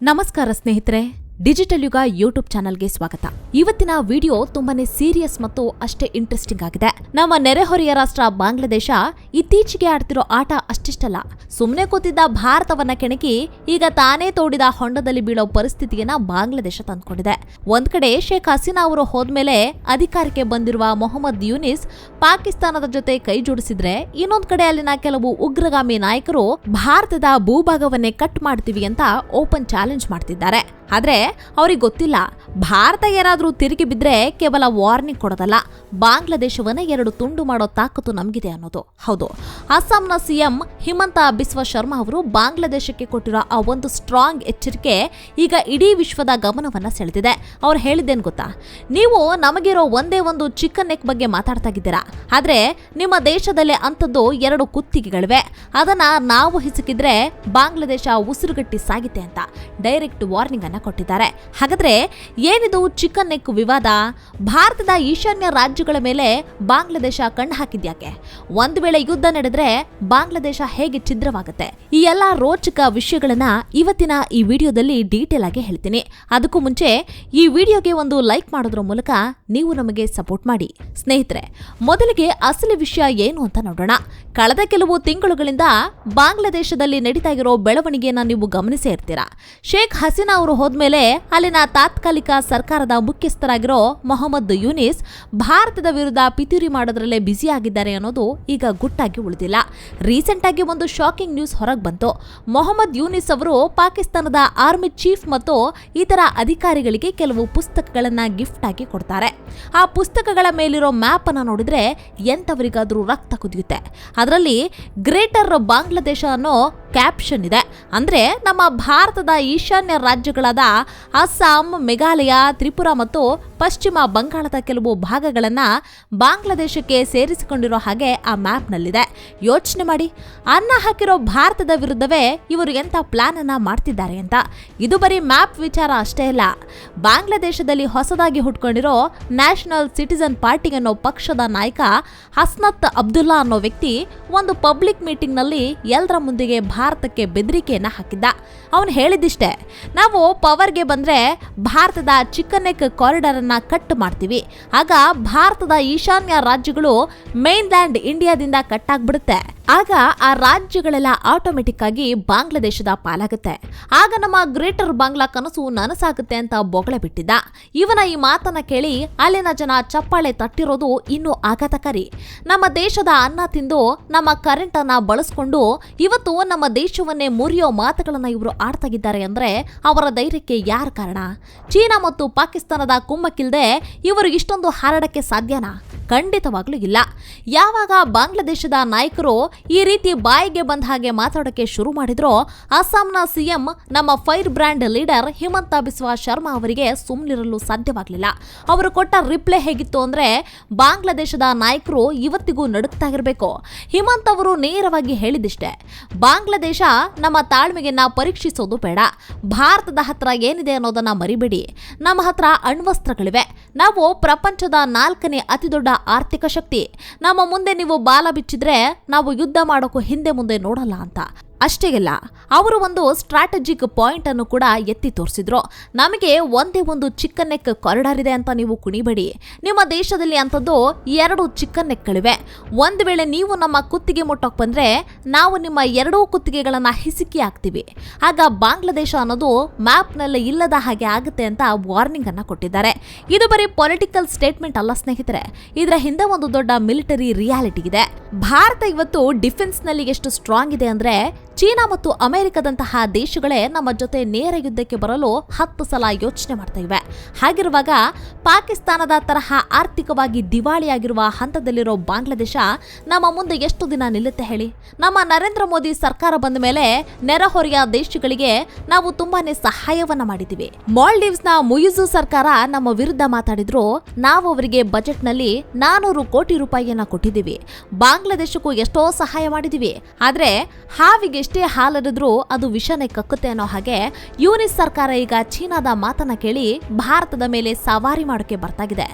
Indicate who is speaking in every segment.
Speaker 1: ನಮಸ್ಕಾರ ಸ್ನೇಹಿತರೆ ಡಿಜಿಟಲ್ ಯುಗ ಯೂಟ್ಯೂಬ್ ಚಾನಲ್ಗೆ ಸ್ವಾಗತ. ಇವತ್ತಿನ ವಿಡಿಯೋ ತುಂಬಾನೇ ಸೀರಿಯಸ್ ಮತ್ತು ಅಷ್ಟೇ ಇಂಟ್ರೆಸ್ಟಿಂಗ್ ಆಗಿದೆ. ನಮ್ಮ ನೆರೆಹೊರೆಯ ರಾಷ್ಟ್ರ ಬಾಂಗ್ಲಾದೇಶ ಇತ್ತೀಚೆಗೆ ಆಡ್ತಿರೋ ಆಟ ಅಷ್ಟಿಷ್ಟಲ್ಲ. ಸುಮ್ಮನೆ ಕೂತಿದ್ದ ಭಾರತವನ್ನ ಕೆಣಕಿ ಈಗ ತಾನೇ ತೋಡಿದ ಹೊಂಡದಲ್ಲಿ ಬೀಳೋ ಪರಿಸ್ಥಿತಿಯನ್ನ ಬಾಂಗ್ಲಾದೇಶ ತಂದ್ಕೊಂಡಿದೆ. ಒಂದ್ ಕಡೆ ಶೇಖ್ ಹಸೀನಾ ಅವರು ಹೋದ್ಮೇಲೆ ಅಧಿಕಾರಕ್ಕೆ ಬಂದಿರುವ ಮೊಹಮ್ಮದ್ ಯೂನಿಸ್ ಪಾಕಿಸ್ತಾನದ ಜೊತೆ ಕೈ ಜೋಡಿಸಿದ್ರೆ ಇನ್ನೊಂದ್ ಕಡೆ ಅಲ್ಲಿನ ಕೆಲವು ಉಗ್ರಗಾಮಿ ನಾಯಕರು ಭಾರತದ ಭೂಭಾಗವನ್ನೇ ಕಟ್ ಮಾಡ್ತೀವಿ ಅಂತ ಓಪನ್ ಚಾಲೆಂಜ್ ಮಾಡ್ತಿದ್ದಾರೆ. ಆದ್ರೆ ಅವ್ರಿಗೆ ಗೊತ್ತಿಲ್ಲ, ಭಾರತ ಏನಾದರೂ ತಿರುಗಿ ಬಿದ್ದರೆ ಕೇವಲ ವಾರ್ನಿಂಗ್ ಕೊಡೋದಲ್ಲ, ಬಾಂಗ್ಲಾದೇಶವನ್ನು ಎರಡು ತುಂಡು ಮಾಡೋ ತಾಕತ್ತು ನಮಗಿದೆ ಅನ್ನೋದು. ಹೌದು, ಅಸ್ಸಾಂನ ಸಿಎಂ ಹಿಮಂತ ಬಿಸ್ವ ಶರ್ಮಾ ಅವರು ಬಾಂಗ್ಲಾದೇಶಕ್ಕೆ ಕೊಟ್ಟಿರೋ ಆ ಒಂದು ಸ್ಟ್ರಾಂಗ್ ಎಚ್ಚರಿಕೆ ಈಗ ಇಡೀ ವಿಶ್ವದ ಗಮನವನ್ನು ಸೆಳೆದಿದೆ. ಅವ್ರು ಹೇಳಿದ್ದೇನು ಗೊತ್ತಾ? ನೀವು ನಮಗಿರೋ ಒಂದೇ ಒಂದು ಚಿಕ್ಕ ನೆಕ್ ಬಗ್ಗೆ ಮಾತಾಡ್ತಾ ಇದ್ದೀರಾ? ಆದರೆ ನಿಮ್ಮ ದೇಶದಲ್ಲೇ ಅಂಥದ್ದು ಎರಡು ಕುತ್ತಿಗೆಗಳಿವೆ. ಅದನ್ನು ನಾವು ಹಿಸುಕಿದ್ರೆ ಬಾಂಗ್ಲಾದೇಶ ಉಸಿರುಗಟ್ಟಿ ಸಾಗಿದೆ ಅಂತ. ಡೈರೆಕ್ಟ್ ವಾರ್ನಿಂಗ್ ಕೊಟ್ಟಿದ್ದಾರೆ. ಹಾಗಾದ್ರೆ ಏನಿದು ಚಿಕನ್ ನೆಕ್ ವಿವಾದ? ಭಾರತದ ಈಶಾನ್ಯ ರಾಜ್ಯಗಳ ಮೇಲೆ ಬಾಂಗ್ಲಾದೇಶ ಕಣ್ಣು ಹಾಕಿದ್ಯಾಕೆ ಒಂದು ವೇಳೆ ಯುದ್ಧ ನಡೆದ್ರೆ ಬಾಂಗ್ಲಾದೇಶ ಹೇಗೆ ಛಿದ್ರವಾಗುತ್ತೆ? ಈ ಎಲ್ಲಾ ರೋಚಕ ವಿಷಯಗಳನ್ನ ಇವತ್ತಿನ ಈ ವಿಡಿಯೋದಲ್ಲಿ ಡೀಟೇಲ್ ಆಗಿ ಹೇಳ್ತೀನಿ. ಅದಕ್ಕೂ ಮುಂಚೆ ಈ ವಿಡಿಯೋಗೆ ಒಂದು ಲೈಕ್ ಮಾಡೋದ್ರ ಮೂಲಕ ನೀವು ನಮಗೆ ಸಪೋರ್ಟ್ ಮಾಡಿ. ಸ್ನೇಹಿತರೆ, ಮೊದಲಿಗೆ ಅಸಲಿ ವಿಷಯ ಏನು ಅಂತ ನೋಡೋಣ. ಕಳೆದ ಕೆಲವು ತಿಂಗಳುಗಳಿಂದ ಬಾಂಗ್ಲಾದೇಶದಲ್ಲಿ ನಡೀತಾ ಇರೋ ಬೆಳವಣಿಗೆಯನ್ನ ನೀವು ಗಮನಿಸೇ ಇರ್ತೀರಾ? ಶೇಖ್ ಹಸೀನಾ ಅವರು ಹೋದ್ಮೇಲೆ ಅಲ್ಲಿನ ತಾತ್ಕಾಲಿಕ ಸರ್ಕಾರದ ಮುಖ್ಯಸ್ಥರಾಗಿರೋ ಮೊಹಮ್ಮದ್ ಯುನಿಸ್ ಭಾರತದ ವಿರುದ್ಧ ಪಿತೂರಿ ಮಾಡೋದ್ರಲ್ಲೇ ಬ್ಯುಸಿ ಆಗಿದ್ದಾರೆ ಅನ್ನೋದು ಈಗ ಗುಟ್ಟಾಗಿ ಉಳಿದಿಲ್ಲ. ರೀಸೆಂಟ್ ಆಗಿ ಒಂದು ಶಾಕಿಂಗ್ ನ್ಯೂಸ್ ಹೊರಗೆ ಬಂತು. ಮೊಹಮ್ಮದ್ ಯೂನಿಸ್ ಅವರು ಪಾಕಿಸ್ತಾನದ ಆರ್ಮಿ ಚೀಫ್ ಮತ್ತು ಇತರ ಅಧಿಕಾರಿಗಳಿಗೆ ಕೆಲವು ಪುಸ್ತಕಗಳನ್ನ ಗಿಫ್ಟ್ ಆಗಿ ಕೊಡ್ತಾರೆ. ಆ ಪುಸ್ತಕಗಳ ಮೇಲಿರೋ ಮ್ಯಾಪ್ ಅನ್ನ ನೋಡಿದ್ರೆ ಎಂತವರಿಗಾದ್ರೂ ರಕ್ತ ಕುದಿಯುತ್ತೆ. ಅದರಲ್ಲಿ ಗ್ರೇಟರ್ ಬಾಂಗ್ಲಾದೇಶ ಅನ್ನೋ ಕ್ಯಾಪ್ಷನ್ ಇದೆ. ಅಂದ್ರೆ ನಮ್ಮ ಭಾರತದ ಈಶಾನ್ಯ ರಾಜ್ಯಗಳಾದ ಅಸ್ಸಾಂ, ಮೇಘಾಲಯ, ತ್ರಿಪುರ ಮತ್ತು ಪಶ್ಚಿಮ ಬಂಗಾಳದ ಕೆಲವು ಭಾಗಗಳನ್ನು ಬಾಂಗ್ಲಾದೇಶಕ್ಕೆ ಸೇರಿಸಿಕೊಂಡಿರೋ ಹಾಗೆ ಆ ಮ್ಯಾಪ್ನಲ್ಲಿದೆ ಯೋಚನೆ ಮಾಡಿ. ಅನ್ನ ಹಾಕಿರೋ ಭಾರತದ ವಿರುದ್ಧವೇ ಇವರು ಎಂಥ ಪ್ಲಾನ್ ಅನ್ನ ಮಾಡ್ತಿದ್ದಾರೆ ಅಂತ. ಇದು ಬರೀ ಮ್ಯಾಪ್ ವಿಚಾರ ಅಷ್ಟೇ ಅಲ್ಲ. ಬಾಂಗ್ಲಾದೇಶದಲ್ಲಿ ಹೊಸದಾಗಿ ಹುಟ್ಕೊಂಡಿರೋ ನ್ಯಾಷನಲ್ ಸಿಟಿಸನ್ ಪಾರ್ಟಿ ಅನ್ನೋ ಪಕ್ಷದ ನಾಯಕ ಹಸ್ನತ್ ಅಬ್ದುಲ್ಲಾ ಅನ್ನೋ ವ್ಯಕ್ತಿ ಒಂದು ಪಬ್ಲಿಕ್ ಮೀಟಿಂಗ್ನಲ್ಲಿ ಎಲ್ಲರ ಮುಂದಿಗೆ ಭಾರತಕ್ಕೆ ಬೆದರಿಕೆಯನ್ನ ಹಾಕಿದ್ದ. ಅವನು ಹೇಳಿದಿಷ್ಟೇ ನಾವು ಪವರ್ಗೆ ಬಂದ್ರೆ ಭಾರತದ ಚಿಕ್ಕನೆಕ್ ನೆಕ್ ಕಾರಿಡಾರ್ ಅನ್ನ ಕಟ್ ಮಾಡ್ತೀವಿ. ಆಗ ಭಾರತದ ಈಶಾನ್ಯ ರಾಜ್ಯಗಳು ಮೇನ್ಲ್ಯಾಂಡ್ ಇಂಡಿಯಾದಿಂದ ಕಟ್ ಆಗ್ಬಿಡುತ್ತೆ. ಆಗ ಆ ರಾಜ್ಯಗಳೆಲ್ಲ ಆಟೋಮೆಟಿಕ್ ಆಗಿ ಬಾಂಗ್ಲಾದೇಶದ ಪಾಲಾಗುತ್ತೆ. ಆಗ ನಮ್ಮ ಗ್ರೇಟರ್ ಬಾಂಗ್ಲಾ ಕನಸು ನನಸಾಗುತ್ತೆ ಅಂತ ಬೊಗಳೆ ಬಿಟ್ಟಿದ್ದ. ಇವನ ಈ ಮಾತನ್ನ ಕೇಳಿ ಅಲ್ಲಿನ ಜನ ಚಪ್ಪಾಳೆ ತಟ್ಟಿರೋದು ಇನ್ನೂ ಆಘಾತಕಾರಿ. ನಮ್ಮ ದೇಶದ ಅನ್ನ ತಿಂದು ನಮ್ಮ ಕರೆಂಟ್ ಅನ್ನ ಬಳಸ್ಕೊಂಡು ಇವತ್ತು ನಮ್ಮ ದೇಶವನ್ನೇ ಮುರಿಯೋ ಮಾತುಗಳನ್ನ ಇವರು ಆಡ್ತಾಗಿದ್ದಾರೆ ಅಂದ್ರೆ ಅವರ ಧೈರ್ಯಕ್ಕೆ ಯಾರ ಕಾರಣ? ಚೀನಾ ಮತ್ತು ಪಾಕಿಸ್ತಾನದ ಕುಮ್ಮಕ್ಕಿಲ್ದೆ ಇವರು ಇಷ್ಟೊಂದು ಹಾರಾಡಕ್ಕೆ ಸಾಧ್ಯನಾ? ಖಂಡಿತವಾಗ್ಲೂ ಇಲ್ಲ. ಯಾವಾಗ ಬಾಂಗ್ಲಾದೇಶದ ನಾಯಕರು ಈ ರೀತಿ ಬಾಯಿಗೆ ಬಂದ ಹಾಗೆ ಮಾತಾಡೋಕೆ ಶುರು ಮಾಡಿದ್ರೋ, ಅಸ್ಸಾಂನ ಸಿಎಂ, ನಮ್ಮ fire brand leader Himanta Biswa Sarma ಅವರಿಗೆ ಸುಮ್ಮನಿರಲು ಸಾಧ್ಯವಾಗಲಿಲ್ಲ. ಅವರು ಕೊಟ್ಟ ರಿಪ್ಲೈ ಹೇಗಿತ್ತು ಅಂದ್ರೆ, ಬಾಂಗ್ಲಾದೇಶದ ನಾಯಕರು ಇವತ್ತಿಗೂ ನಡುಕ್ತಾ ಇರಬೇಕು. ಹಿಮಂತ್ ಅವರು ನೇರವಾಗಿ ಹೇಳಿದಿಷ್ಟೇ, ಬಾಂಗ್ಲಾದೇಶ ನಮ್ಮ ತಾಳ್ಮೆಯನ್ನ ಪರೀಕ್ಷಿಸೋದು ಬೇಡ. ಭಾರತದ ಹತ್ರ ಏನಿದೆ ಅನ್ನೋದನ್ನ ಮರಿಬೇಡಿ. ನಮ್ಮ ಹತ್ರ ಅಣ್ವಸ್ತ್ರಗಳಿವೆ. ನಾವು ಪ್ರಪಂಚದ ನಾಲ್ಕನೇ ಅತಿ ದೊಡ್ಡ ಆರ್ಥಿಕ ಶಕ್ತಿ. ನಮ್ಮ ಮುಂದೆ ನೀವು ಬಾಲ ಬಿಚ್ಚಿದ್ರೆ ನಾವು ಯುದ್ಧ ಮಾಡೋಕ್ಕೂ ಹಿಂದೆ ಮುಂದೆ ನೋಡಲ್ಲ ಅಂತ. ಅಷ್ಟೇ ಅಲ್ಲ, ಅವರು ಒಂದು ಸ್ಟ್ರಾಟಜಿಕ್ ಪಾಯಿಂಟ್ ಅನ್ನು ಕೂಡ ಎತ್ತಿ ತೋರಿಸಿದ್ರು. ನಮಗೆ ಒಂದೇ ಒಂದು ಚಿಕ್ಕ ನೆಕ್ ಕಾರಿಡಾರ್ ಇದೆ ಅಂತ ನೀವು ಕುಣಿಬೇಡಿ. ನಿಮ್ಮ ದೇಶದಲ್ಲಿ ಅಂಥದ್ದು ಎರಡು ಚಿಕ್ಕ ನೆಕ್ಗಳಿವೆ ಒಂದು ವೇಳೆ ನೀವು ನಮ್ಮ ಕುತ್ತಿಗೆ ಮುಟ್ಟೋಕೆ ಬಂದ್ರೆ ನಾವು ನಿಮ್ಮ ಎರಡೂ ಕುತ್ತಿಗೆಗಳನ್ನು ಹಿಸುಕಿ ಹಾಕ್ತೀವಿ. ಆಗ ಬಾಂಗ್ಲಾದೇಶ ಅನ್ನೋದು ಮ್ಯಾಪ್ನಲ್ಲಿ ಇಲ್ಲದ ಹಾಗೆ ಆಗುತ್ತೆ ಅಂತ ವಾರ್ನಿಂಗ್ ಅನ್ನು ಕೊಟ್ಟಿದ್ದಾರೆ. ಇದು ಬರೀ ಪೊಲಿಟಿಕಲ್ ಸ್ಟೇಟ್ಮೆಂಟ್ ಅಲ್ಲ ಸ್ನೇಹಿತರೆ. ಇದರ ಹಿಂದೆ ಒಂದು ದೊಡ್ಡ ಮಿಲಿಟರಿ ರಿಯಾಲಿಟಿ ಇದೆ. ಭಾರತ ಇವತ್ತು ಡಿಫೆನ್ಸ್ನಲ್ಲಿ ಎಷ್ಟು ಸ್ಟ್ರಾಂಗ್ ಇದೆ ಅಂದ್ರೆ ಚೀನಾ ಮತ್ತು ಅಮೆರಿಕದಂತಹ ದೇಶಗಳೇ ನಮ್ಮ ಜೊತೆ ನೇರ ಯುದ್ಧಕ್ಕೆ ಬರಲು ಹತ್ತು ಸಲ ಯೋಚನೆ ಮಾಡ್ತಾ ಇವೆ. ಹಾಗಿರುವಾಗ ಪಾಕಿಸ್ತಾನದ ತರಹ ಆರ್ಥಿಕವಾಗಿ ದಿವಾಳಿಯಾಗಿರುವ ಹಂತದಲ್ಲಿರೋ ಬಾಂಗ್ಲಾದೇಶ ನಮ್ಮ ಮುಂದೆ ಎಷ್ಟು ದಿನ ನಿಲ್ಲುತ್ತೆ ಹೇಳಿ? ನಮ್ಮ ನರೇಂದ್ರ ಮೋದಿ ಸರ್ಕಾರ ಬಂದ ಮೇಲೆ ನೆರೆಹೊರೆಯ ದೇಶಗಳಿಗೆ ನಾವು ತುಂಬಾನೇ ಸಹಾಯವನ್ನ ಮಾಡಿದ್ದೀವಿ. ನ ಮುಯಿಜು ಸರ್ಕಾರ ನಮ್ಮ ವಿರುದ್ಧ ಮಾತಾಡಿದ್ರು. ನಾವು ಅವರಿಗೆ ಬಜೆಟ್ನಲ್ಲಿ ನಾನೂರು ಕೋಟಿ ರೂಪಾಯಿಯನ್ನ ಕೊಟ್ಟಿದ್ದೀವಿ. ಬಾಂಗ್ಲಾದೇಶಕ್ಕೂ ಎಷ್ಟೋ ಸಹಾಯ ಮಾಡಿದ್ದೀವಿ. ಆದ್ರೆ ಹಾವಿಗೆ ಎಷ್ಟೇ ಹಾಲರಿದ್ರೂ ಅದು ವಿಷನೇ ಕಕ್ಕುತ್ತೆ ಅನ್ನೋ ಹಾಗೆ ಯುನಿಸ್ ಸರ್ಕಾರ ಈಗ ಚೀನಾದ ಮಾತನ್ನ ಕೇಳಿ ಭಾರತದ ಮೇಲೆ ಸವಾರಿ ಮಾಡೋಕೆ ಬರ್ತಾಗಿದೆ.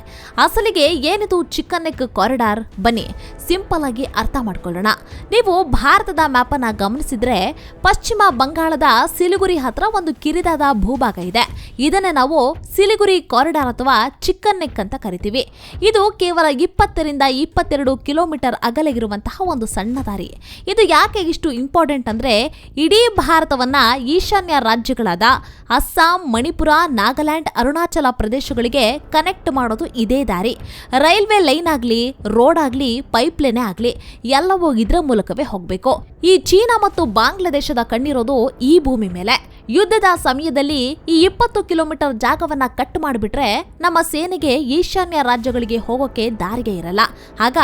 Speaker 1: ಅಸಲಿಗೆ ಏನಿದು ಚಿಕ್ಕನ್ ನೆಕ್ ಕಾರಿಡಾರ್ ಬನ್ನಿ ಸಿಂಪಲ್ ಆಗಿ ಅರ್ಥ ಮಾಡ್ಕೊಳ್ಳೋಣ. ನೀವು ಭಾರತದ ಮ್ಯಾಪ್ ಅನ್ನ ಗಮನಿಸಿದ್ರೆ ಪಶ್ಚಿಮ ಬಂಗಾಳದ ಸಿಲಿಗುರಿ ಹತ್ರ ಒಂದು ಕಿರಿದಾದ ಭೂಭಾಗ ಇದೆ. ಇದನ್ನೇ ನಾವು ಸಿಲಿಗುರಿ ಕಾರಿಡಾರ್ ಅಥವಾ ಚಿಕನ್ ನೆಕ್ ಅಂತ ಕರಿತೀವಿ. ಇದು ಕೇವಲ ಇಪ್ಪತ್ತರಿಂದ ಇಪ್ಪತ್ತೆರಡು ಕಿಲೋಮೀಟರ್ ಅಗಲಗಿರುವಂತಹ ಒಂದು ಸಣ್ಣ ದಾರಿ. ಇದು ಯಾಕೆ ಇಷ್ಟು ಇಂಪಾರ್ಟೆಂಟ್ ಅಂದ್ರೆ ಇಡೀ ಭಾರತವನ್ನ ಈಶಾನ್ಯ ರಾಜ್ಯಗಳಾದ ಅಸ್ಸಾಂ, ಮಣಿಪುರ, ನಾಗಾಲ್ಯಾಂಡ್, ಅರುಣಾಚಲ ಪ್ರದೇಶಗಳಿಗೆ ಕನೆಕ್ಟ್ ಮಾಡೋದು ಇದೇ ದಾರಿ. ರೈಲ್ವೆ ಲೈನ್ ಆಗಲಿ, ರೋಡ್ ಆಗಲಿ, ಪೈಪ್ ಲೈನೇ ಆಗ್ಲಿ, ಎಲ್ಲವೂ ಇದರ ಮೂಲಕವೇ ಹೋಗಬೇಕು. ಈ ಚೀನಾ ಮತ್ತು ಬಾಂಗ್ಲಾದೇಶದ ಕಣ್ಣಿರೋದು ಈ ಭೂಮಿ ಮೇಲೆ. ಯುದ್ಧದ ಸಮಯದಲ್ಲಿ ಈ ಇಪ್ಪತ್ತು ಕಿಲೋಮೀಟರ್ ಜಾಗವನ್ನ ಕಟ್ ಮಾಡಿಬಿಟ್ರೆ ನಮ್ಮ ಸೇನೆಗೆ ಈಶಾನ್ಯ ರಾಜ್ಯಗಳಿಗೆ ಹೋಗೋಕೆ ದಾರಿಗೆ ಇರಲ್ಲ. ಆಗ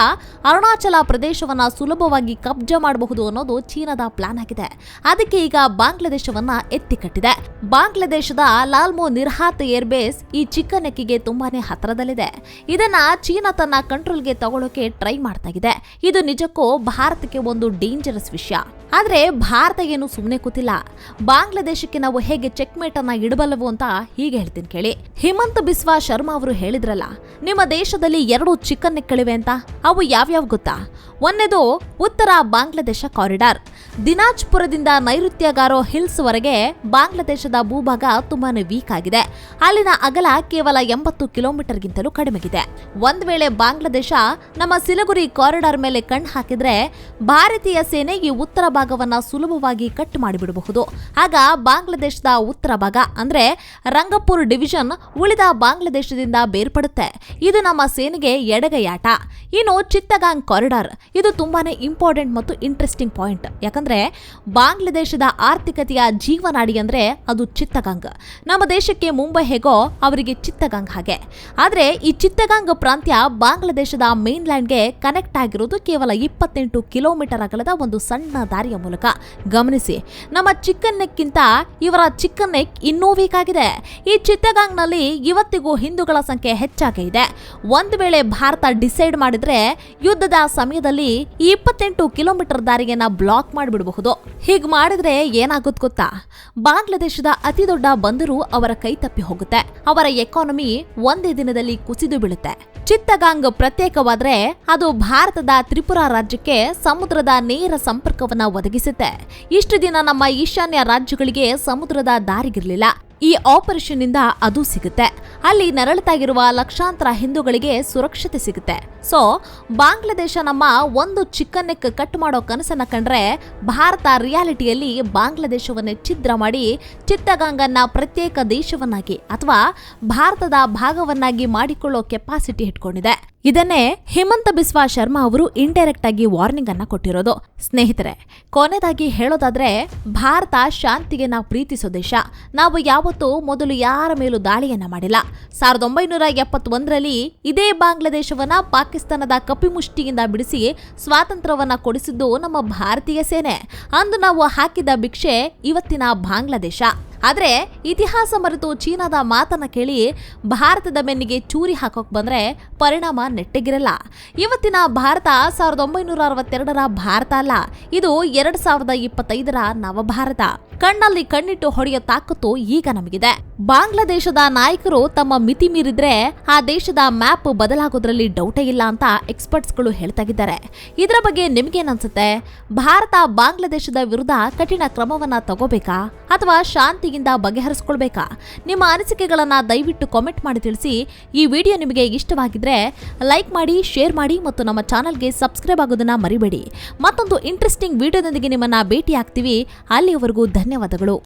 Speaker 1: ಅರುಣಾಚಲ ಪ್ರದೇಶವನ್ನ ಸುಲಭವಾಗಿ ಕಬ್ಜಾ ಮಾಡಬಹುದು ಅನ್ನೋದು ಚೀನಾದ ಪ್ಲಾನ್ ಆಗಿದೆ. ಅದಕ್ಕೆ ಈಗ ಬಾಂಗ್ಲಾದೇಶವನ್ನ ಎತ್ತಿಕಟ್ಟಿದೆ ಬಾಂಗ್ಲಾದೇಶದ ಲಾಲ್ಮೋ ನಿರ್ಹಾತ್ ಏರ್ಬೇಸ್ ಈ ಚಿಕ್ಕನೆಕ್ಕಿಗೆ ತುಂಬಾನೇ ಹತ್ತಿರದಲ್ಲಿದೆ ಇದನ್ನ ಚೀನಾ ತನ್ನ ಕಂಟ್ರೋಲ್ಗೆ ತಗೊಳ್ಳೋಕೆ ಟ್ರೈ ಮಾಡ್ತಾ ಇದೆ. ಇದು ನಿಜಕ್ಕೂ ಭಾರತಕ್ಕೆ ಒಂದು ಡೇಂಜರಸ್ ವಿಷಯ. ಆದ್ರೆ ಭಾರತ ಏನು ಸುಮ್ಮನೆ ಕೂತಿಲ್ಲ. ಬಾಂಗ್ಲಾದೇಶಕ್ಕೆ ನಾವು ಹೇಗೆ ಚೆಕ್ ಮೇಟ್ ಅನ್ನ ಇಡಬಲ್ಲವು ಅಂತ ಹೀಗೆ ಹೇಳ್ತೀನಿ ಕೇಳಿ. ಹಿಮಂತ ಬಿಸ್ವಾ ಶರ್ಮಾ ಅವರು ಹೇಳಿದ್ರಲ್ಲ, ನಿಮ್ಮ ದೇಶದಲ್ಲಿ ಎರಡು ಚಿಕನ್ ನೆಕ್ಗಳಿವೆ ಅಂತ, ಅವು ಯಾವ್ಯಾವ ಗೊತ್ತಾ? ಒಂದೇದು ಉತ್ತರ ಬಾಂಗ್ಲಾದೇಶ ಕಾರಿಡಾರ್ ದಿನಾಜ್ಪುರದಿಂದ ನೈಋತ್ಯಗಾರೋ ಹಿಲ್ಸ್ ವರೆಗೆ ಬಾಂಗ್ಲಾದೇಶದ ಭೂಭಾಗ ತುಂಬಾನೇ ವೀಕ್ ಆಗಿದೆ. ಅಲ್ಲಿನ ಅಗಲ ಕೇವಲ ಎಂಬತ್ತು ಕಿಲೋಮೀಟರ್ಗಿಂತಲೂ ಕಡಿಮೆಗಿದೆ. ಒಂದ್ ವೇಳೆ ಬಾಂಗ್ಲಾದೇಶ ನಮ್ಮ ಸಿಲಗುರಿ ಕಾರಿಡಾರ್ ಮೇಲೆ ಕಣ್ ಹಾಕಿದ್ರೆ, ಭಾರತೀಯ ಸೇನೆ ಈ ಉತ್ತರ ಭಾಗವನ್ನ ಸುಲಭವಾಗಿ ಕಟ್ ಮಾಡಿಬಿಡಬಹುದು. ಆಗ ಬಾಂಗ್ಲಾದೇಶದ ಉತ್ತರ ಭಾಗ ಅಂದ್ರೆ ರಂಗಪುರ್ ಡಿವಿಷನ್ ಉಳಿದ ಬಾಂಗ್ಲಾದೇಶದಿಂದ ಬೇರ್ಪಡುತ್ತೆ. ಇದು ನಮ್ಮ ಸೇನೆಗೆ ಎಡಗೈಯಾಟ. ಇನ್ನು ಚಿತ್ತಗಾಂಗ್ ಕಾರಿಡಾರ್, ಇದು ತುಂಬಾನೇ ಇಂಪಾರ್ಟೆಂಟ್ ಮತ್ತು ಇಂಟ್ರೆಸ್ಟಿಂಗ್ ಪಾಯಿಂಟ್. ಯಾಕಂದ್ರೆ ಬಾಂಗ್ಲಾದೇಶದ ಆರ್ಥಿಕತೆಯ ಜೀವನಾಡಿ ಅಂದ್ರೆ ಅದು ಚಿತ್ತಗಾಂಗ್. ನಮ್ಮ ದೇಶಕ್ಕೆ ಮುಂಬೈ ಹೇಗೋ ಅವರಿಗೆ ಚಿತ್ತಗಾಂಗ್ ಹಾಗೆ. ಆದ್ರೆ ಈ ಚಿತ್ತಗಾಂಗ್ ಪ್ರಾಂತ್ಯ ಬಾಂಗ್ಲಾದೇಶದ ಮೇನ್ಲ್ಯಾಂಡ್ಗೆ ಕನೆಕ್ಟ್ ಆಗಿರೋದು ಕೇವಲ ಇಪ್ಪತ್ತೆಂಟು ಕಿಲೋಮೀಟರ್ ಅಗಲದ ಒಂದು ಸಣ್ಣ ದಾರಿಯ ಮೂಲಕ ಗಮನಿಸಿ. ನಮ್ಮ ಚಿಕ್ಕನ್ ಇವರ ಚಿಕ್ಕನ್ ನೆಕ್ ಇನ್ನೂ ವೀಕ್ ಆಗಿದೆ ಈ ಚಿತ್ತಗಾಂಗ್ನಲ್ಲಿ ಇವತ್ತಿಗೂ ಹಿಂದೂಗಳ ಸಂಖ್ಯೆ ಹೆಚ್ಚಾಗೇ ಇದೆ. ಒಂದು ವೇಳೆ ಭಾರತ ಡಿಸೈಡ್ ಮಾಡಿದ್ರೆ ಯುದ್ಧದ ಸಮಯದಲ್ಲಿ ಈ ಇಪ್ಪತ್ತೆಂಟು ಕಿಲೋಮೀಟರ್ ದಾರಿಯನ್ನ ಬ್ಲಾಕ್ ಮಾಡಿಬಿಡಬಹುದು. ಹೀಗ್ ಮಾಡಿದ್ರೆ ಏನಾಗುತ್ತೆ ಗೊತ್ತಾ? ಬಾಂಗ್ಲಾದೇಶದ ಅತಿ ದೊಡ್ಡ ಬಂದರು ಅವರ ಕೈ ತಪ್ಪಿ ಹೋಗುತ್ತೆ. ಅವರ ಎಕಾನಮಿ ಒಂದೇ ದಿನದಲ್ಲಿ ಕುಸಿದು ಬೀಳುತ್ತೆ. ಚಿತ್ತಗಾಂಗ್ ಪ್ರತ್ಯೇಕವಾದ್ರೆ ಅದು ಭಾರತದ ತ್ರಿಪುರಾ ರಾಜ್ಯಕ್ಕೆ ಸಮುದ್ರದ ನೇರ ಸಂಪರ್ಕವನ್ನ ಒದಗಿಸುತ್ತೆ. ಇಷ್ಟು ದಿನ ನಮ್ಮ ಈಶಾನ್ಯ ರಾಜ್ಯಗಳಿಗೆ ಸಮುದ್ರದ ದಾರಿಗಿರಲಿಲ್ಲ. ಈ ಆಪರೇಷನ್ ಇಂದ ಅದು ಸಿಗುತ್ತೆ. ಅಲ್ಲಿ ನರಳತಾಗಿರುವ ಲಕ್ಷಾಂತರ ಹಿಂದೂಗಳಿಗೆ ಸುರಕ್ಷತೆ ಸಿಗುತ್ತೆ. ಸೊ, ಬಾಂಗ್ಲಾದೇಶ ನಮ್ಮ ಒಂದು ಚಿಕ್ಕನ್ ನೆಕ್ ಕಟ್ ಮಾಡೋ ಕನಸನ್ನ ಕಂಡ್ರೆ ಭಾರತ ರಿಯಾಲಿಟಿಯಲ್ಲಿ ಬಾಂಗ್ಲಾದೇಶವನ್ನೇ ಛಿದ್ರ ಮಾಡಿ ಚಿತ್ತಗಾಂಗನ್ನ ಪ್ರತ್ಯೇಕ ದೇಶವನ್ನಾಗಿ ಅಥವಾ ಭಾರತದ ಭಾಗವನ್ನಾಗಿ ಮಾಡಿಕೊಳ್ಳೋ ಕೆಪಾಸಿಟಿ ಇಟ್ಕೊಂಡಿದೆ. ಇದನ್ನೇ ಹಿಮಂತ ಬಿಸ್ವಾ ಶರ್ಮಾ ಅವರು ಇಂಡೈರೆಕ್ಟ್ ಆಗಿ ವಾರ್ನಿಂಗ್ ಅನ್ನ ಕೊಟ್ಟಿರೋದು. ಸ್ನೇಹಿತರೆ, ಕೊನೆದಾಗಿ ಹೇಳೋದಾದ್ರೆ, ಭಾರತ ಶಾಂತಿಗೆ ನಾವು ಪ್ರೀತಿಸೋ ದೇಶ. ನಾವು ಯಾವತ್ತೂ ಮೊದಲು ಯಾರ ಮೇಲೂ ದಾಳಿಯನ್ನ ಮಾಡಿಲ್ಲ. ಸಾವಿರದ ಒಂಬೈನೂರ ಎಪ್ಪತ್ತೊಂದರಲ್ಲಿ ಇದೇ ಬಾಂಗ್ಲಾದೇಶವನ್ನ ಪಾಕಿಸ್ತಾನದ ಕಪಿಮುಷ್ಟಿಯಿಂದ ಬಿಡಿಸಿ ಸ್ವಾತಂತ್ರ್ಯವನ್ನ ಕೊಡಿಸಿದ್ದು ನಮ್ಮ ಭಾರತೀಯ ಸೇನೆ. ಅಂದು ನಾವು ಹಾಕಿದ ಭಿಕ್ಷೆ ಇವತ್ತಿನ ಬಾಂಗ್ಲಾದೇಶ. ಆದ್ರೆ ಇತಿಹಾಸ ಮರೆತು ಚೀನಾದ ಮಾತನ್ನ ಕೇಳಿ ಭಾರತದ ಬೆನ್ನಿಗೆ ಚೂರಿ ಹಾಕೋಕೆ ಬಂದರೆ ಪರಿಣಾಮ ನೆಟ್ಟಗಿರಲ್ಲ. ಇವತ್ತಿನ ಭಾರತ ಸಾವಿರದ ಒಂಬೈನೂರ ಅರವತ್ತೆರಡರ ಭಾರತ ಅಲ್ಲ, ಇದು ಎರಡು ಸಾವಿರದ ಇಪ್ಪತ್ತೈದರ ನವಭಾರತ. ಕಣ್ಣಲ್ಲಿ ಕಣ್ಣಿಟ್ಟು ಹೊಡೆಯೋ ತಾಕತ್ತು ಈಗ ನಮಗಿದೆ. ಬಾಂಗ್ಲಾದೇಶದ ನಾಯಕರು ತಮ್ಮ ಮಿತಿ ಮೀರಿದ್ರೆ ಆ ದೇಶದ ಮ್ಯಾಪ್ ಬದಲಾಗೋದ್ರಲ್ಲಿ ಡೌಟೇ ಇಲ್ಲ ಅಂತ ಎಕ್ಸ್ಪರ್ಟ್ಸ್ಗಳು ಹೇಳ್ತಾಗಿದ್ದಾರೆ. ಇದರ ಬಗ್ಗೆ ನಿಮ್ಗೇನನ್ಸುತ್ತೆ? ಭಾರತ ಬಾಂಗ್ಲಾದೇಶದ ವಿರುದ್ಧ ಕಠಿಣ ಕ್ರಮವನ್ನ ತಗೋಬೇಕಾ? ಅಥವಾ ಶಾಂತಿಯಿಂದ ಬಗೆಹರಿಸ್ಕೊಳ್ಬೇಕಾ? ನಿಮ್ಮ ಅನಿಸಿಕೆಗಳನ್ನ ದಯವಿಟ್ಟು ಕಾಮೆಂಟ್ ಮಾಡಿ ತಿಳಿಸಿ. ಈ ವಿಡಿಯೋ ನಿಮಗೆ ಇಷ್ಟವಾಗಿದ್ರೆ ಲೈಕ್ ಮಾಡಿ ಶೇರ್ ಮಾಡಿ ಮತ್ತು ನಮ್ಮ ಚಾನಲ್ಗೆ ಸಬ್ಸ್ಕ್ರೈಬ್ ಆಗೋದನ್ನ ಮರಿಬೇಡಿ. ಮತ್ತೊಂದು ಇಂಟ್ರೆಸ್ಟಿಂಗ್ ವಿಡಿಯೋದೊಂದಿಗೆ ನಿಮ್ಮನ್ನ ಭೇಟಿ ಆಗ್ತೀವಿ ಅಲ್ಲಿಯವರೆಗೂ ಧನ್ಯವಾದಗಳು.